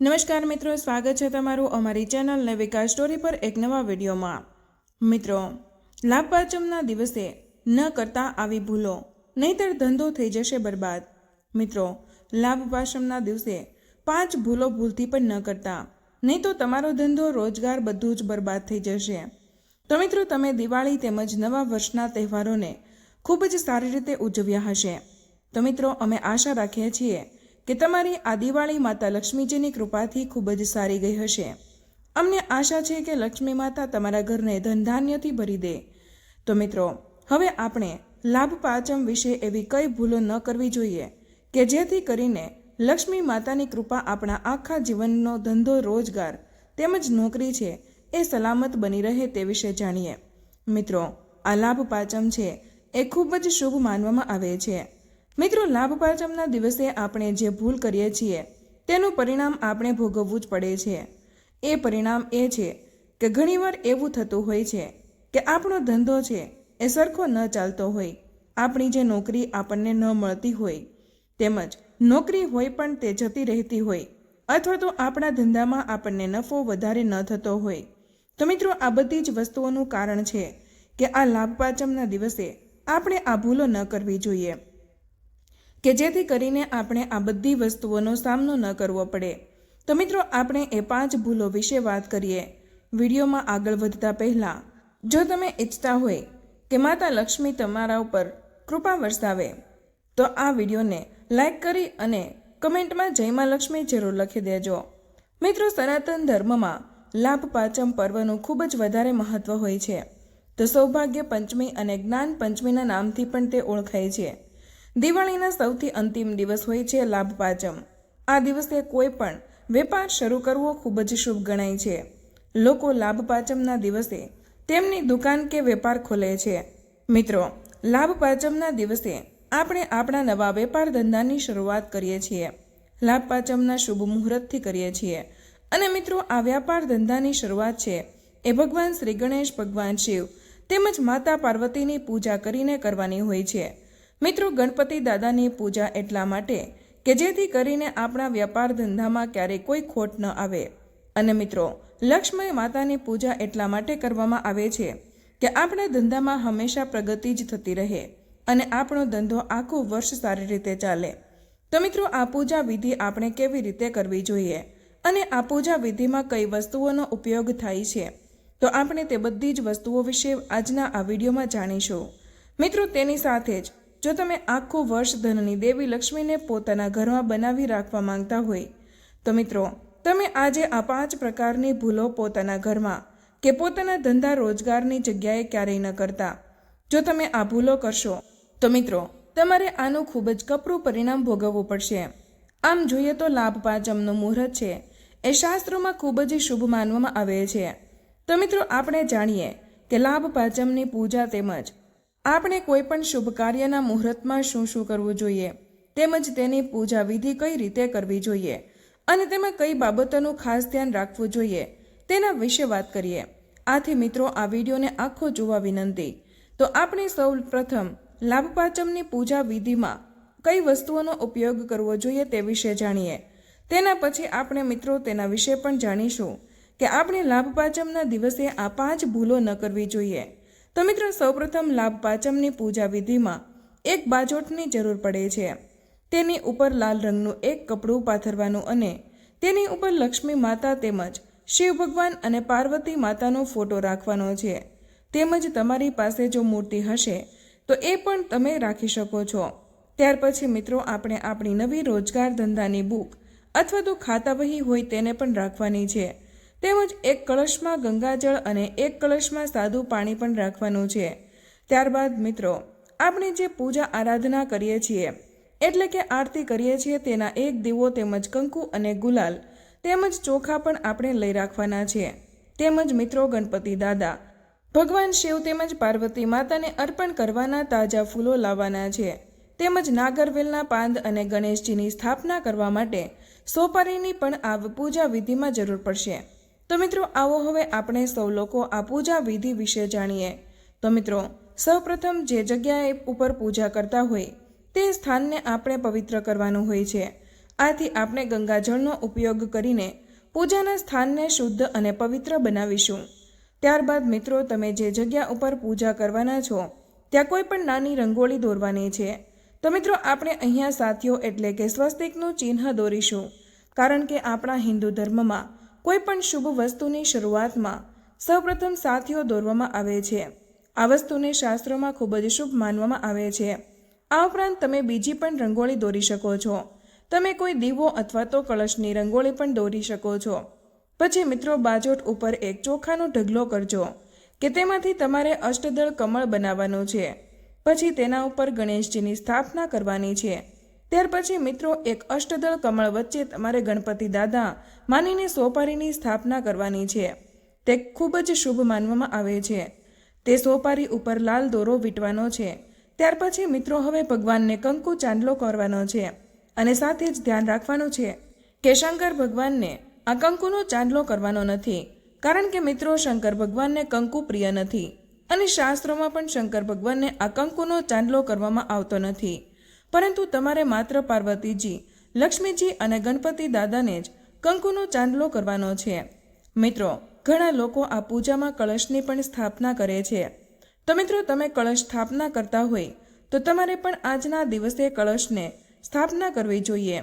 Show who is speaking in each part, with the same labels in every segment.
Speaker 1: નમસ્કાર મિત્રો, સ્વાગત છે તમારું અમારી ચેનલ ને વિકાસ સ્ટોરી પર એક નવા વિડીયોમાં. મિત્રો લાભ પાંચમના દિવસે ન કરતા આવી ભૂલો, નહીતર ધંધો થઈ જશે બરબાદ. મિત્રો લાભ પાંચમના દિવસે પાંચ ભૂલો ભૂલથી પણ ન કરતા, નહીં તો તમારો ધંધો, રોજગાર બધું જ બરબાદ થઈ જશે. તો મિત્રો, તમે દિવાળી તેમજ નવા વર્ષના તહેવારોને ખૂબ જ સારી રીતે ઉજવ્યા હશે. તો મિત્રો, અમે આશા રાખીએ છીએ કે તમારી આ દિવાળી માતા લક્ષ્મીજીની કૃપાથી ખૂબ જ સારી ગઈ હશે. અમને આશા છે કે લક્ષ્મી માતા તમારા ઘરને ધનધાન્યથી ભરી દે. તો મિત્રો, હવે આપણે લાભ પાંચમ વિશે એવી કઈ ભૂલો ન કરવી જોઈએ કે જેથી કરીને લક્ષ્મી માતાની કૃપા આપણા આખા જીવનનો ધંધો રોજગાર તેમજ નોકરી છે એ સલામત બની રહે તે વિશે જાણીએ. મિત્રો, આ લાભ પાંચમ છે એ ખૂબ જ શુભ માનવામાં આવે છે. મિત્રો, લાભ પાંચમના દિવસે આપણે જે ભૂલ કરીએ છીએ, તેનું પરિણામ આપણે ભોગવવું જ પડે છે. એ પરિણામ એ છે કે ઘણીવાર એવું થતું હોય છે કે આપણો ધંધો છે એ સરખો ન ચાલતો હોય. આપણી જે નોકરી આપણને ન મળતી હોય, તેમજ નોકરી હોય પણ તે જતી રહેતી હોય, અથવા તો આપણા ધંધામાં આપણને નફો વધારે ન થતો હોય. તો મિત્રો, આ બધી જ વસ્તુઓનું કારણ છે કે આ લાભ પાંચમના દિવસે આપણે આ ભૂલો ન કરવી જોઈએ. કે જેથી કરીને આપણે આ બધી વસ્તુઓનો સામનો ન કરવો પડે. તો મિત્રો, આપણે એ પાંચ ભૂલો વિશે વાત કરીએ. વિડીયોમાં આગળ વધતા પહેલાં, જો તમે ઈચ્છતા હોય કે માતા લક્ષ્મી તમારા ઉપર કૃપા વરસાવે, તો આ વિડીયોને લાઈક કરી અને કમેન્ટમાં જય માં લક્ષ્મી જરૂર લખી દેજો. મિત્રો, સનાતન ધર્મમાં લાભ પાંચમ પર્વનું ખૂબ જ વધારે મહત્વ હોય છે. તો સૌભાગ્ય પંચમી અને જ્ઞાન પંચમીના નામથી પણ તે ઓળખાય છે. દિવાળીના સૌથી અંતિમ દિવસ હોય છે લાભ પાંચમ આ દિવસે કોઈ પણ વેપાર શરૂ કરવો ખૂબ જ શુભ ગણાય છે. લોકો લાભ પાંચમના દિવસે તેમની દુકાન કે વેપાર ખોલે છે. મિત્રો લાભ પાંચમના દિવસે આપણે આપણા નવા વેપાર ધંધાની શરૂઆત કરીએ છીએ. લાભ પાંચમના શુભ મુહૂર્તથી કરીએ છીએ. અને મિત્રો, આ વ્યાપાર ધંધાની શરૂઆત છે. એ ભગવાન શ્રી ગણેશ ભગવાન શિવ તેમજ માતા પાર્વતીની પૂજા કરીને કરવાની હોય છે. મિત્રો, ગણપતિ દાદાની પૂજા એટલા માટે કે જેથી કરીને આપણા વ્યાપાર ધંધામાં ક્યારેય કોઈ ખોટ ન આવે. અને મિત્રો લક્ષ્મી માતાની પૂજા એટલા માટે કરવામાં આવે છે કે આપણા ધંધામાં હંમેશા પ્રગતિ જ થતી રહે અને આપણો ધંધો આખું વર્ષ સારી રીતે ચાલે. તો મિત્રો, આ પૂજા વિધિ આપણે કેવી રીતે કરવી જોઈએ અને આ પૂજા વિધિમાં કઈ વસ્તુઓનો ઉપયોગ થાય છે? તો આપણે તે બધી જ વસ્તુઓ વિશે આજના આ વિડીયોમાં જાણીશું. મિત્રો, તેની સાથે જ જો તમે આખું વર્ષ ધનની દેવી લક્ષ્મીને પોતાના ઘરમાં બનાવી રાખવા માંગતા હોય, તો મિત્રો, તમે આજે આ પાંચ પ્રકારની ભૂલો પોતાના ઘરમાં કે પોતાના ધંધા રોજગારની જગ્યાએ ક્યારેય ન કરતા. જો તમે આ ભૂલો કરશો, તો મિત્રો, તમારે આનું ખૂબ જ કપરું પરિણામ ભોગવવું પડશે. આમ જોઈએ તો લાભ પાંચમનું મુહૂર્ત છે, એ શાસ્ત્રોમાં ખૂબ જ શુભ માનવામાં આવે છે. તો મિત્રો, આપણે જાણીએ કે લાભ પાંચમની પૂજા તેમજ આપણે કોઈ પણ શુભ કાર્યના મુહૂર્તમાં શું શું કરવું જોઈએ, તેમજ તેની પૂજા વિધિ કઈ રીતે કરવી જોઈએ, અને તેમાં કઈ બાબતોનું ખાસ ધ્યાન રાખવું જોઈએ, તેના વિશે વાત કરીએ. આથી મિત્રો, આ વિડીયોને આખો જોવા વિનંતી. તો આપણે સૌ પ્રથમ લાભ પાંચમની પૂજા વિધિમાં કઈ વસ્તુઓનો ઉપયોગ કરવો જોઈએ તે વિશે જાણીએ. તેના પછી આપણે મિત્રો તેના વિશે પણ જાણીશું કે આપણે લાભ પાંચમના દિવસે આ પાંચ ભૂલો ન કરવી જોઈએ. તો મિત્રો, સૌપ્રથમ લાભ પાંચમની પૂજા વિધિમાં એક બાજોટની જરૂર પડે છે. તેની ઉપર લાલ રંગનું એક કપડું પાથરવાનું અને તેની ઉપર લક્ષ્મી માતા તેમજ શિવ ભગવાન અને પાર્વતી માતાનો ફોટો રાખવાનો છે. તેમજ તમારી પાસે જો મૂર્તિ હશે, તો એ પણ તમે રાખી શકો છો. ત્યાર પછી મિત્રો, આપણે આપણી નવી રોજગાર ધંધાની બુક અથવા તો ખાતા વહી હોય તેને પણ રાખવાની છે. તેમજ એક કળશમાં ગંગાજળ અને એક કળશમાં સાદું પાણી પણ રાખવાનું છે. ત્યારબાદ મિત્રો, આપણે જે પૂજા આરાધના કરીએ છીએ, એટલે કે આરતી કરીએ છીએ તેના એક દીવો તેમજ કંકુ અને ગુલાલ તેમજ ચોખા પણ આપણે લઈ રાખવાના છે. તેમજ મિત્રો ગણપતિ દાદા, ભગવાન શિવ તેમજ પાર્વતી માતાને અર્પણ કરવાના તાજા ફૂલો લાવવાના છે. તેમજ નાગરવેલના પાંદ અને ગણેશજીની સ્થાપના કરવા માટે સોપારીની પણ આ પૂજા વિધિમાં જરૂર પડશે. તો મિત્રો, આવો હવે આપણે સૌ લોકો આ પૂજા વિધિ વિશે જાણીએ. તો મિત્રો સૌપ્રથમ જે જગ્યાએ ઉપર પૂજા કરતા હોય, તે સ્થાનને આપણે પવિત્ર કરવાનું હોય છે. આથી આપણે ગંગાજળનો ઉપયોગ કરીને પૂજાના સ્થાનને શુદ્ધ અને પવિત્ર બનાવીશું. ત્યારબાદ મિત્રો, તમે જે જગ્યા ઉપર પૂજા કરવાના છો, ત્યાં કોઈ પણ નાની રંગોળી દોરવાની છે. તો મિત્રો, આપણે અહીંયા સાથીઓ એટલે કે સ્વસ્તિકનું ચિહ્ન દોરીશું, કારણ કે આપણા હિન્દુ ધર્મમાં કોઈ પણ શુભ વસ્તુની શરૂઆતમાં સૌપ્રથમ સાથીઓ દોરવામાં આવે છે. આ વસ્તુને શાસ્ત્રોમાં ખૂબ જ શુભ માનવામાં આવે છે. આ ઉપરાંત તમે બીજી પણ રંગોળી દોરી શકો છો. તમે કોઈ દીવો અથવા તો કળશની રંગોળી પણ દોરી શકો છો. પછી મિત્રો બાજોટ ઉપર એક ચોખાનો ઢગલો કરજો, કે તેમાંથી તમારે અષ્ટદળ કમળ બનાવવાનું છે. પછી તેના ઉપર ગણેશજીની સ્થાપના કરવાની છે. ત્યાર પછી મિત્રો એક અષ્ટદળ કમળ વચ્ચે તમારે ગણપતિ દાદા માનીને સોપારીની સ્થાપના કરવાની છે. તે ખૂબ જ શુભ માનવામાં આવે છે. તે સોપારી ઉપર લાલ દોરો વીંટવાનો છે. ત્યાર પછી મિત્રો હવે ભગવાનને કંકુ ચાંદલો કરવાનો છે. અને સાથે જ ધ્યાન રાખવાનું છે કે શંકર ભગવાનને આ કંકુનો ચાંદલો કરવાનો નથી. કારણ કે મિત્રો શંકર ભગવાનને કંકુ પ્રિય નથી. અને શાસ્ત્રોમાં પણ શંકર ભગવાનને આ કંકુનો ચાંદલો કરવામાં આવતો નથી. પરંતુ તમારે માત્ર પાર્વતીજી, લક્ષ્મીજી અને ગણપતિ દાદાને જ કંકુનો ચાંદલો કરવાનો છે. મિત્રો, ઘણા લોકો આ પૂજામાં કળશની પણ સ્થાપના કરે છે. તો મિત્રો, તમે કળશ સ્થાપના કરતા હોય, તો તમારે પણ આજના દિવસે કળશને સ્થાપના કરવી જોઈએ.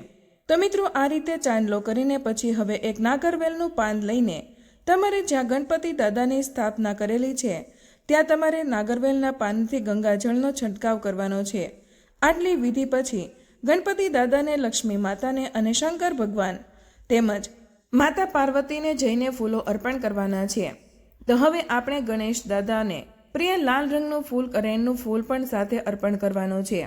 Speaker 1: તો મિત્રો, આ રીતે ચાંદલો કરીને પછી હવે એક નાગરવેલનું પાન લઈને તમારે જ્યાં ગણપતિ દાદાની સ્થાપના કરેલી છે, ત્યાં તમારે નાગરવેલના પાનથી ગંગાજળનો છંટકાવ કરવાનો છે. આટલી વિધિ પછી ગણપતિ દાદાને લક્ષ્મી માતાને અને શંકર ભગવાન તેમજ માતા પાર્વતીને જઈને ફૂલો અર્પણ કરવાના છે. તો હવે આપણે ગણેશ દાદાને પ્રિય લાલ રંગનું ફૂલ, કરેણનું ફૂલ પણ સાથે અર્પણ કરવાનું છે.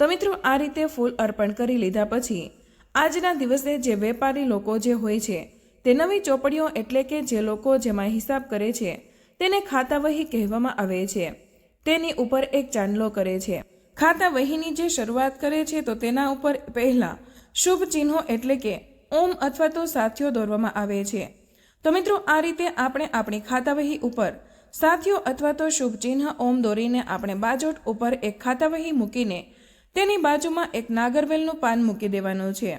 Speaker 1: તો મિત્રો, આ રીતે ફૂલ અર્પણ કરી લીધા પછી આજના દિવસે જે વેપારી લોકો જે હોય છે, તે નવી ચોપડીઓ એટલે કે જે લોકો જેમાં હિસાબ કરે છે, તેને ખાતા વહી કહેવામાં આવે છે. તેની ઉપર એક ચાંદલો કરે છે. ખાતા વહીની જે શરૂઆત કરે છે તો તેના ઉપર પહેલાં શુભ ચિહ્નો એટલે કે ઓમ અથવા તો સાથીઓ દોરવામાં આવે છે. તો મિત્રો, આ રીતે આપણે આપણી ખાતા વહી ઉપર સાથીઓ અથવા તો શુભ ચિહ્ન ઓમ દોરીને આપણે બાજોટ ઉપર એક ખાતાવહી મૂકીને તેની બાજુમાં એક નાગરવેલનું પાન મૂકી દેવાનું છે.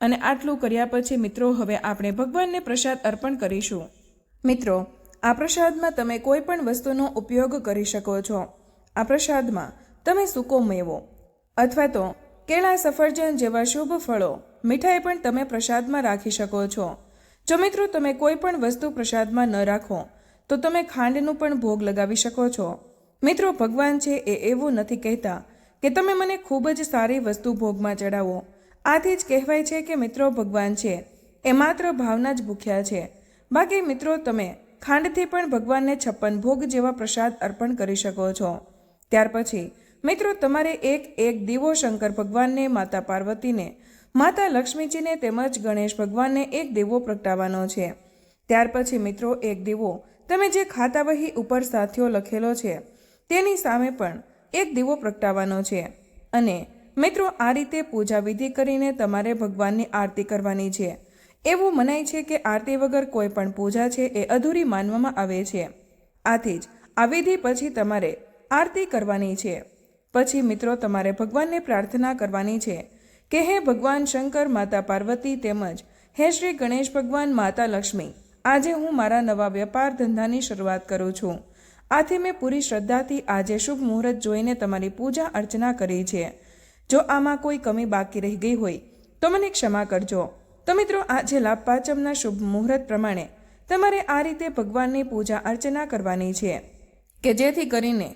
Speaker 1: અને આટલું કર્યા પછી મિત્રો, હવે આપણે ભગવાનને પ્રસાદ અર્પણ કરીશું. મિત્રો, આ પ્રસાદમાં તમે કોઈ પણ વસ્તુનો ઉપયોગ કરી શકો છો. આ પ્રસાદમાં તમે સૂકો મેવો. અથવા તો, કેળા સફરજન જેવા શુભ ફળો, મીઠાઈ પણ તમે પ્રસાદમાં રાખી શકો છો. જો મિત્રો, તમે કોઈ પણ વસ્તુ પ્રસાદમાં ન રાખો, તો તમે ખાંડનું પણ ભોગ લગાવી શકો છો. મિત્રો, ભગવાન છે એ એવું નથી કહેતા કે તમે મને ખૂબ જ સારી વસ્તુ ભોગમાં ચડાવો. આથી જ કહેવાય છે કે મિત્રો, ભગવાન છે. એ માત્ર ભાવના જ ભૂખ્યા છે. બાકી મિત્રો, તમે ખાંડથી પણ ભગવાનને છપ્પન ભોગ જેવા પ્રસાદ અર્પણ કરી શકો છો. ત્યાર પછી મિત્રો, તમારે એક એક દીવો શંકર ભગવાનને, માતા પાર્વતીને, માતા લક્ષ્મીજીને તેમજ ગણેશ ભગવાનને એક દીવો પ્રગટાવવાનો છે. ત્યાર પછી મિત્રો, એક દીવો તમે જે ખાતા વહી ઉપર સાથીઓ લખેલો છે, તેની સામે પણ એક દીવો પ્રગટાવવાનો છે. અને મિત્રો, આ રીતે પૂજા વિધિ કરીને તમારે ભગવાનની આરતી કરવાની છે. એવું મનાય છે કે આરતી વગર કોઈ પણ પૂજા છે એ અધૂરી માનવામાં આવે છે. આથી જ આ વિધિ પછી તમારે આરતી કરવાની છે. પછી મિત્રો, તમારે ભગવાનને પ્રાર્થના કરવાની છે કે હે ભગવાન શંકર માતા પાર્વતી તેમજ હે શ્રી ગણેશ ભગવાન માતા લક્ષ્મી, આજે હું મારા નવા વેપાર ધંધાની શરૂઆત કરું છું. આથી મેં પૂરી શ્રદ્ધાથી આજે શુભ મુહૂર્ત જોઈને તમારી પૂજા અર્ચના કરી છે. જો આમાં કોઈ કમી બાકી રહી ગઈ હોય, તો મને ક્ષમા કરજો. તો મિત્રો, આજે લાભ પાંચમના શુભ મુહૂર્ત પ્રમાણે તમારે આ રીતે ભગવાનની પૂજા અર્ચના કરવાની છે કે જેથી કરીને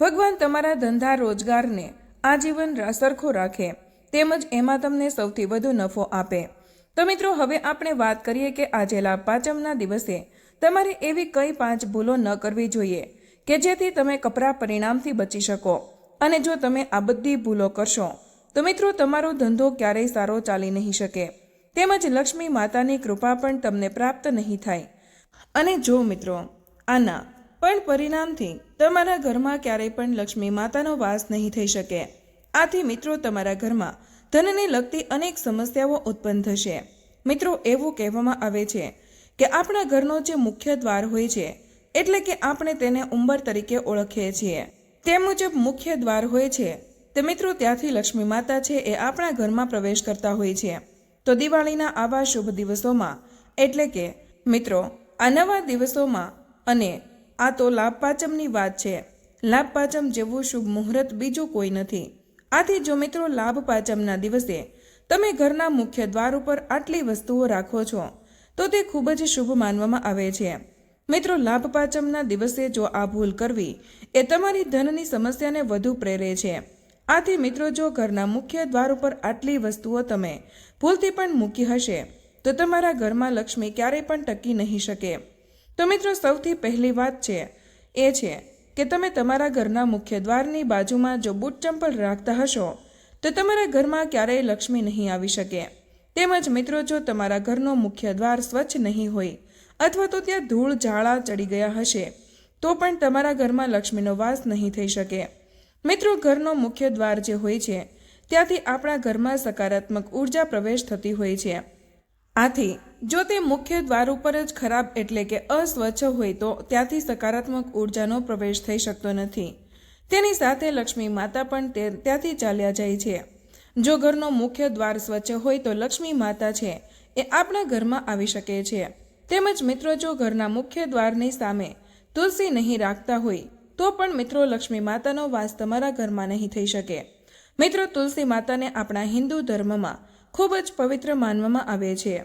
Speaker 1: ભગવાન તમારા ધંધા રોજગારને આજીવન સરખો રાખે, તેમજ એમાં તમને સૌથી વધુ નફો આપે. તો મિત્રો, હવે આપણે વાત કરીએ કે આજેલા પાંચમના દિવસે તમારે એવી કઈ પાંચ ભૂલો ન કરવી જોઈએ કે જેથી તમે કપરા પરિણામથી બચી શકો અને જો તમે આ બધી ભૂલો કરશો, તો મિત્રો, તમારો ધંધો ક્યારેય સારો ચાલી નહીં શકે. તેમજ લક્ષ્મી માતાની કૃપા પણ તમને પ્રાપ્ત નહીં થાય. અને જો મિત્રો, આના પણ પરિણામથી તમારા ઘરમાં ક્યારેય પણ લક્ષ્મી માતાનો વાસ નહીં થઈ શકે. આથી મિત્રો, તમારા ઘરમાં ધનને લગતી અનેક સમસ્યાઓ ઉત્પન્ન થશે. મિત્રો, એવું કહેવામાં આવે છે કે આપણા ઘરનો જે મુખ્ય દ્વાર હોય છે, એટલે કે આપણે તેને ઉંબર તરીકે ઓળખીએ છીએ. તે મુજબ મુખ્ય દ્વાર હોય છે, તે મિત્રો ત્યાંથી લક્ષ્મી માતા છે એ આપણા ઘરમાં પ્રવેશ કરતા હોય છે. તો દિવાળીના આવા શુભ દિવસોમાં, એટલે કે મિત્રો, આ નવા દિવસોમાં અને આ તો લાભ પાંચમની વાત છે. લાભ પાંચમ જેવું શુભ મુહૂર્ત બીજું કોઈ નથી. આથી જો મિત્રો લાભ પાંચમના દિવસે તમે ઘરના મુખ્ય દ્વાર ઉપર આટલી વસ્તુઓ રાખો છો, તો તે ખૂબ જ શુભ માનવામાં આવે છે. મિત્રો લાભ પાંચમના દિવસે જો આ ભૂલ કરવી, એ તમારી ધનની સમસ્યાને વધુ પ્રેરે છે. આથી મિત્રો, જો ઘરના મુખ્ય દ્વાર ઉપર આટલી વસ્તુઓ તમે ભૂલથી પણ મૂકી હશે, તો તમારા ઘરમાં લક્ષ્મી ક્યારેય પણ ટકી નહીં શકે. તો મિત્રો સૌથી પહેલી વાત છે, એ છે કે તમે તમારા ઘરના મુખ્ય દ્વારની બાજુમાં જો બૂટ ચંપલ રાખતા હશો, તો તમારા ઘરમાં ક્યારેય લક્ષ્મી નહીં આવી શકે. તેમજ મિત્રો, જો તમારા ઘરનો મુખ્ય દ્વાર સ્વચ્છ નહીં હોય, અથવા તો ત્યાં ધૂળ ઝાડા ચડી ગયા હશે, તો પણ તમારા ઘરમાં લક્ષ્મીનો વાસ નહીં થઈ શકે. મિત્રો, ઘરનો મુખ્ય દ્વાર જે હોય છે, ત્યાંથી આપણા ઘરમાં સકારાત્મક ઊર્જા પ્રવેશ થતી હોય છે. આથી, જો તે મુખ્ય દ્વાર ઉપર જ ખરાબ એટલે કે અસ્વચ્છ હોય તો ત્યાંથી સકારાત્મક ઉર્જાનો પ્રવેશ થઈ શકતો નથી. તેની સાથે લક્ષ્મી માતા પણ તે ત્યાંથી ચાલ્યા જાય છે. જો ઘરનો મુખ્ય દ્વાર સ્વચ્છ હોય તો લક્ષ્મી માતા છે, એ આપણા ઘરમાં આવી શકે છે. તેમજ મિત્રો, જો ઘરના મુખ્ય દ્વારની સામે તુલસી નહીં રાખતા હોય, તો પણ મિત્રો, લક્ષ્મી માતાનો વાસ તમારા ઘરમાં નહીં થઈ શકે. મિત્રો, તુલસી માતાને આપણા હિન્દુ ધર્મમાં ખૂબ જ પવિત્ર માનવામાં આવે છે.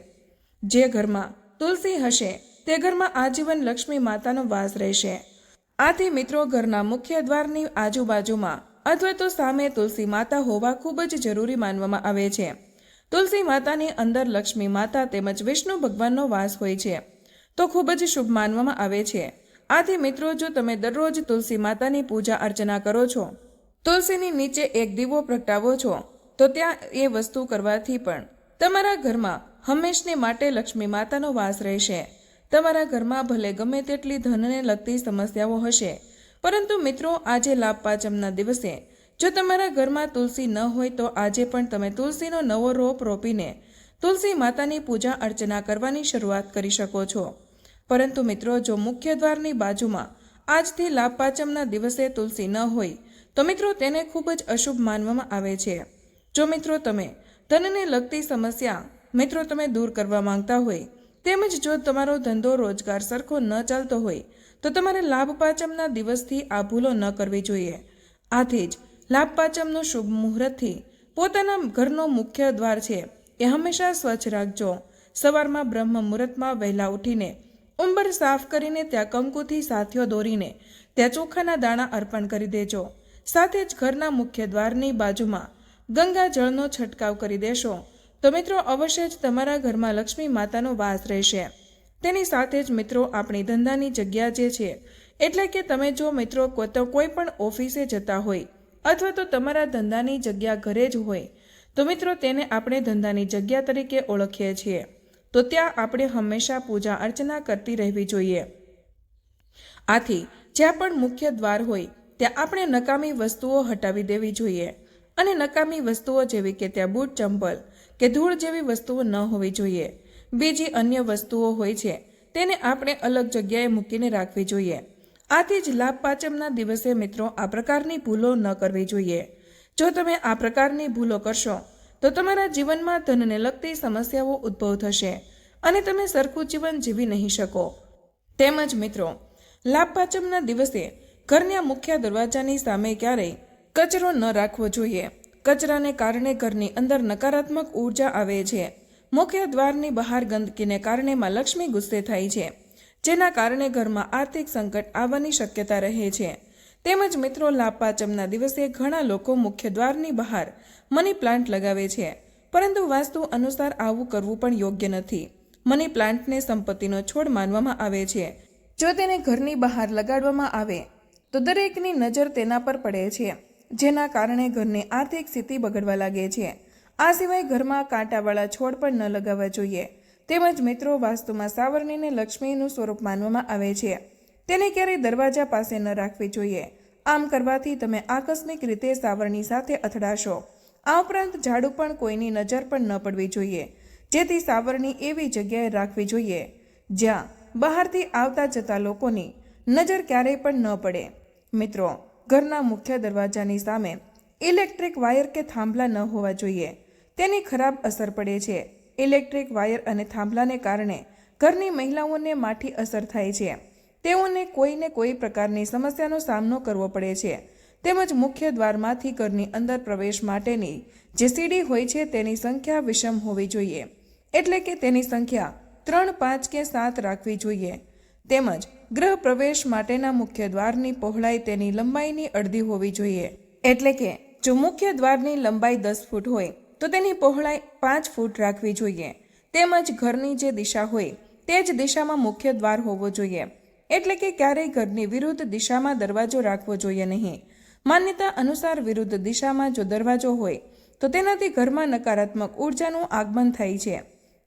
Speaker 1: જે ઘરમાં તુલસી હશે, તે ઘરમાં આજીવન લક્ષ્મી માતાનો વાસ રહેશે. આથી મિત્રો, ઘરના મુખ્ય દ્વારની આજુબાજુમાં અથવા તો સામે તુલસી માતા હોવા ખૂબ જ જરૂરી માનવામાં આવે છે. તુલસી માતાની અંદર લક્ષ્મી માતા તેમજ વિષ્ણુ ભગવાનનો વાસ હોય છે, તો ખૂબ જ શુભ માનવામાં આવે છે. આથી મિત્રો, જો તમે દરરોજ તુલસી માતાની પૂજા અર્ચના કરો છો, તુલસીની નીચે એક દીવો પ્રગટાવો છો તો ત્યાં એ વસ્તુ કરવાથી પણ. તમારા ઘરમાં હંમેશને માટે લક્ષ્મી માતાનો વાસ રહેશે. તમારા ઘરમાં ભલે ગમે તેટલી ધનને લગતી સમસ્યાઓ હશે, પરંતુ મિત્રો આજે લાભ પાંચમના દિવસે, જો તમારા ઘરમાં તુલસી ન હોય તો આજે પણ તમે તુલસીનો નવો રોપ રોપીને તુલસી માતાની પૂજા અર્ચના કરવાની શરૂઆત કરી શકો છો. પરંતુ મિત્રો, જો મુખ્ય દ્વારની બાજુમાં આજથી લાભ પાંચમના દિવસે તુલસી ન હોય, તો મિત્રો તેને ખૂબ જ અશુભ માનવામાં આવે છે. જો મિત્રો તમે ધનને લગતી સમસ્યા મિત્રો તમે દૂર કરવા માંગતા હોય, તેમજ જો તમારો ધંધો રોજગાર સરખો ન ચાલતો હોય, તો તમારે લાભ પાંચમના દિવસથી આ ભૂલો ન કરવી જોઈએ. આથી જ લાભ પાંચમનો શુભ મુહૂર્તથી પોતાના ઘરનો મુખ્ય દ્વાર છે એ હંમેશા સ્વચ્છ રાખજો. સવારમાં બ્રહ્મ મુહૂર્તમાં વહેલા ઉઠીને ઉંબર સાફ કરીને ત્યાં કંકુથી સાથીઓ દોરીને ત્યાં ચોખાના દાણા અર્પણ કરી દેજો. સાથે જ ઘરના મુખ્ય દ્વારની બાજુમાં ગંગા જળનો છંટકાવ કરી દેશો. તો મિત્રો, અવશ્ય જ તમારા ઘરમાં લક્ષ્મી માતાનો વાસ રહેશે. તેની સાથે જ મિત્રો, આપણી ધંધાની જગ્યા જે છે, એટલે કે તમે જો મિત્રો તો કોઈ પણ ઓફિસે જતા હોય, અથવા તો તમારા ધંધાની જગ્યા ઘરે જ હોય, તો મિત્રો તેને આપણે ધંધાની જગ્યા તરીકે ઓળખીએ છીએ. તો ત્યાં આપણે હંમેશા પૂજા અર્ચના કરતી રહેવી જોઈએ. આથી, જ્યાં પણ મુખ્ય દ્વાર હોય, ત્યાં આપણે નકામી વસ્તુઓ હટાવી દેવી જોઈએ. અને નકામી વસ્તુઓ જેવી કે ત્યાં બૂટ, ચંપલ કે ધૂળ જેવી વસ્તુઓ ન હોવી જોઈએ. બીજી અન્ય વસ્તુઓ હોય છે, તેને આપણે અલગ જગ્યાએ મૂકીને રાખવી જોઈએ. આથી જ લાભ પાંચમના દિવસે મિત્રો આ પ્રકારની ભૂલો ન કરવી જોઈએ. જો તમે આ પ્રકારની ભૂલો કરશો, તો તમારા જીવનમાં ધનને લગતી સમસ્યાઓ ઉદ્ભવ થશે અને તમે સરખું જીવન જીવી નહીં શકો. તેમજ મિત્રો, લાભ પાંચમના દિવસે ઘરના મુખ્ય દરવાજાની સામે ક્યારેય કચરો ન રાખવો જોઈએ. કચરાને કારણે ઘરની અંદર નકારાત્મક ઊર્જા આવે છે. મુખ્ય દ્વારની બહાર ગંદકીને કારણે માં લક્ષ્મી ગુસ્સે થાય છે. જેના કારણે ઘરમાં આર્થિક સંકટ આવવાની શક્યતા રહે છે. તેમજ મિત્રો લાભપાચમના દિવસે ઘણા લોકો મુખ્ય દ્વારની બહાર મની પ્લાન્ટ લગાવે છે. પરંતુ વાસ્તુ અનુસાર આવું કરવું પણ યોગ્ય નથી. મની પ્લાન્ટને સંપત્તિનો છોડ માનવામાં આવે છે. જો તેને ઘરની બહાર લગાડવામાં આવે, તો દરેકની નજર તેના પર પડે છે. જેના કારણે ઘરની આર્થિક સ્થિતિ બગડવા લાગે છે. આ સિવાય ઘરમાં કાંટાવાળા છોડ પણ ન લગાવવા જોઈએ. તેમજ મિત્રો વાસ્તુમાં સાવરણીને લક્ષ્મીનું સ્વરૂપ માનવામાં આવે છે. તેને ક્યારેય દરવાજા પાસે ન રાખવી જોઈએ. આમ કરવાથી તમે આકસ્મિક રીતે સાવરણી સાથે અથડાશો. આ ઉપરાંત ઝાડુ પણ કોઈની નજર પણ ન પડવી જોઈએ. જેથી સાવરણી એવી જગ્યાએ રાખવી જોઈએ, જ્યાં બહારથી આવતા જતા લોકોની નજર ક્યારેય પણ ન પડે. મિત્રો ઘરના મુખ્ય દરવાજાની સામે ઇલેક્ટ્રિક વાયર કે થાંભલા ન હોવા જોઈએ. તેની ખરાબ અસર પડે છે. ઇલેક્ટ્રિક વાયર અને થાંભલાને કારણે ઘરની મહિલાઓને માઠી અસર થાય છે. તેઓને કોઈને કોઈ પ્રકારની સમસ્યાનો સામનો કરવો પડે છે. તેમજ મુખ્ય દ્વારમાંથી ઘરની અંદર પ્રવેશ માટેની જે સીડી હોય છે તેની સંખ્યા વિષમ હોવી જોઈએ. એટલે કે તેની સંખ્યા ત્રણ પાંચ કે સાત રાખવી જોઈએ. તેમજ ગૃહ પ્રવેશ માટેના મુખ્ય દ્વારની પહોળાઈ તેની લંબાઈની અડધી હોવી જોઈએ. એટલે કે, જો મુખ્ય દ્વારની લંબાઈ દસ ફૂટ હોય, તો તેની પહોળાઈ પાંચ ફૂટ રાખવી જોઈએ. તેમજ ઘરની જે દિશા હોય, તે જ દિશામાં મુખ્ય દ્વાર હોવો જોઈએ. એટલે કે ક્યારેય ઘરની વિરુદ્ધ દિશામાં દરવાજો રાખવો જોઈએ નહીં. માન્યતા અનુસાર વિરુદ્ધ દિશામાં જો દરવાજો હોય, તો તેનાથી ઘરમાં નકારાત્મક ઉર્જાનું આગમન થાય છે.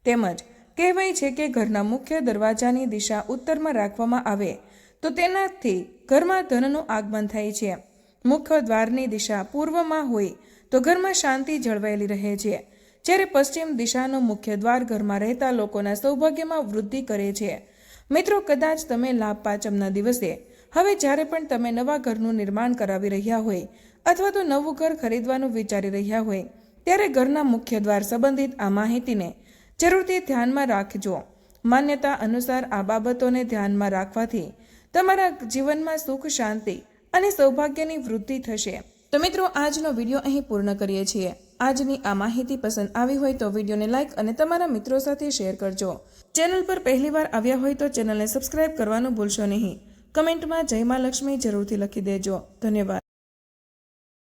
Speaker 1: તેમજ કહેવાય છે કે ઘરના મુખ્ય દરવાજાની દિશા ઉત્તરમાં રાખવામાં આવે, તો તેનાથી ઘરમાં ધનનું આગમન થાય છે. મુખ્ય દ્વારની દિશા પૂર્વમાં હોય, તો ઘરમાં શાંતિ જળવાયેલી રહે છે. જ્યારે પશ્ચિમ દિશાનો મુખ્ય દ્વાર ઘરમાં રહેતા લોકોના સૌભાગ્યમાં વૃદ્ધિ કરે છે. મિત્રો, કદાચ તમે લાભ પાંચમના દિવસે, હવે જ્યારે પણ તમે નવા ઘરનું નિર્માણ કરાવી રહ્યા હોય, અથવા તો નવું ઘર ખરીદવાનું વિચારી રહ્યા હોય, ત્યારે ઘરના મુખ્ય દ્વાર સંબંધિત આ માહિતીને જરૂરથી ધ્યાનમાં રાખજો. માન્યતા અનુસાર આ બાબતોને ધ્યાનમાં રાખવાથી તમારા જીવનમાં સુખ, શાંતિ અને સૌભાગ્યની વૃદ્ધિ થશે. તો મિત્રો, આજનો વીડિયો અહીં પૂર્ણ કરીએ છીએ. આજની આ માહિતી પસંદ આવી હોય તો વિડીયોને લાઇક અને તમારા મિત્રો સાથે શેર કરજો. ચેનલ પર પહેલીવાર આવ્યા હોય તો ચેનલને સબસ્ક્રાઇબ કરવાનું ભૂલશો નહીં. કમેન્ટમાં જય મા લક્ષ્મી જરૂરથી લખી દેજો. ધન્યવાદ.